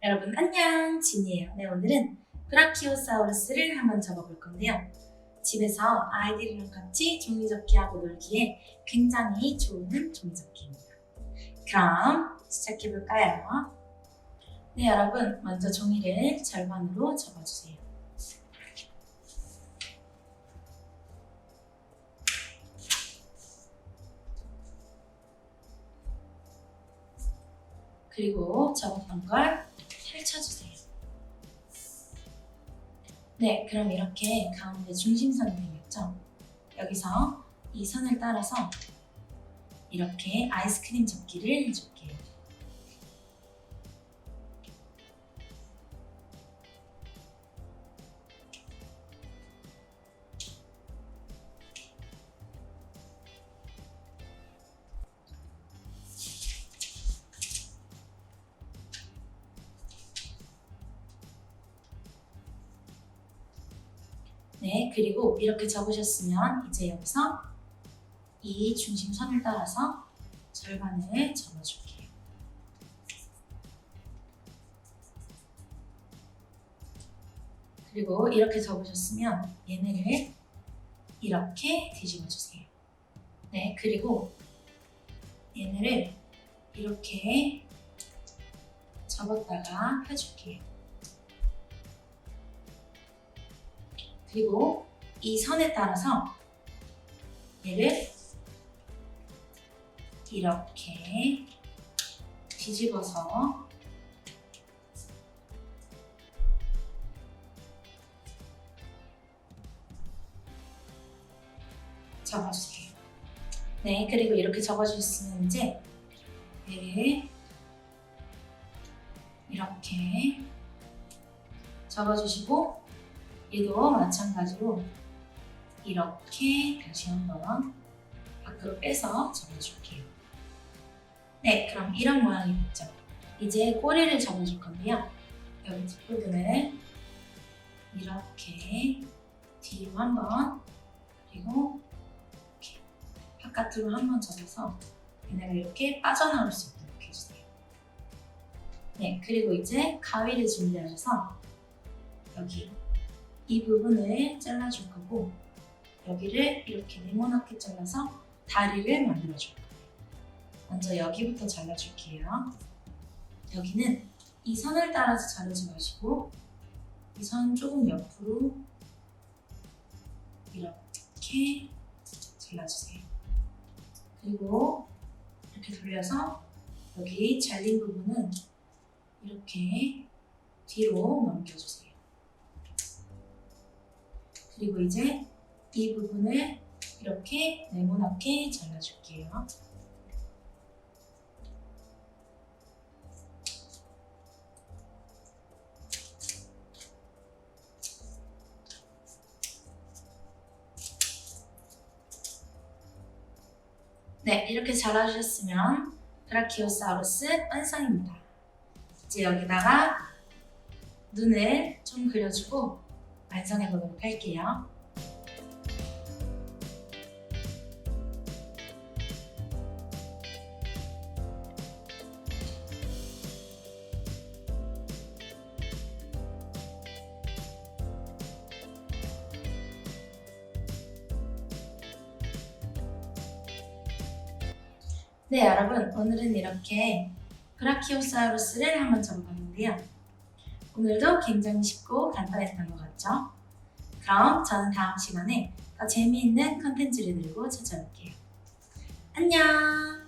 여러분 안녕 진이에요. 네 오늘은 브라키오사우루스를 한번 접어볼 건데요. 집에서 아이들이랑 같이 종이접기하고 놀기에 굉장히 좋은 종이접기입니다. 그럼 시작해볼까요? 네 여러분 먼저 종이를 절반으로 접어주세요. 그리고 접었던 걸 네, 그럼 이렇게 가운데 중심선이 생겼죠? 여기서 이 선을 따라서 이렇게 아이스크림 접기를 해줄게요. 네, 그리고 이렇게 접으셨으면 이제 여기서 이 중심선을 따라서 절반을 접어줄게요. 그리고 이렇게 접으셨으면 얘네를 이렇게 뒤집어 주세요. 네, 그리고 얘네를 이렇게 접었다가 펴줄게요. 그리고 이 선에 따라서 얘를 이렇게 뒤집어서 접어주세요. 네, 그리고 이렇게 접어주셨으면 이제 얘를 이렇게 접어주시고 얘도 마찬가지로 이렇게 다시 한번 밖으로 빼서 접어줄게요. 네, 그럼 이런 모양이 됐죠. 이제 꼬리를 접어줄 건데요. 여기 뒷부분을 이렇게 뒤로 한번 그리고 이렇게 바깥으로 한번 접어서 얘네가 이렇게 빠져나올 수 있도록 해주세요. 네, 그리고 이제 가위를 준비하셔서 여기 이 부분을 잘라줄 거고 여기를 이렇게 네모나게 잘라서 다리를 만들어줄 거예요. 먼저 여기부터 잘라줄게요. 여기는 이 선을 따라서 자르지 마시고 이 선 조금 옆으로 이렇게 잘라주세요. 그리고 이렇게 돌려서 여기 잘린 부분은 이렇게 뒤로 넘겨주세요. 그리고 이제 이 부분을 이렇게 네모나게 잘라줄게요. 네, 이렇게 잘라주셨으면 브라키오사우루스 완성입니다. 이제 여기다가 눈을 좀 그려주고 완성해 보도록 할게요. 네, 여러분. 오늘은 이렇게 브라키오사우루스를 한번 접어봤는데요. 오늘도 굉장히 쉽고 간단했던 것 같죠? 그럼 저는 다음 시간에 더 재미있는 컨텐츠를 들고 찾아올게요. 안녕!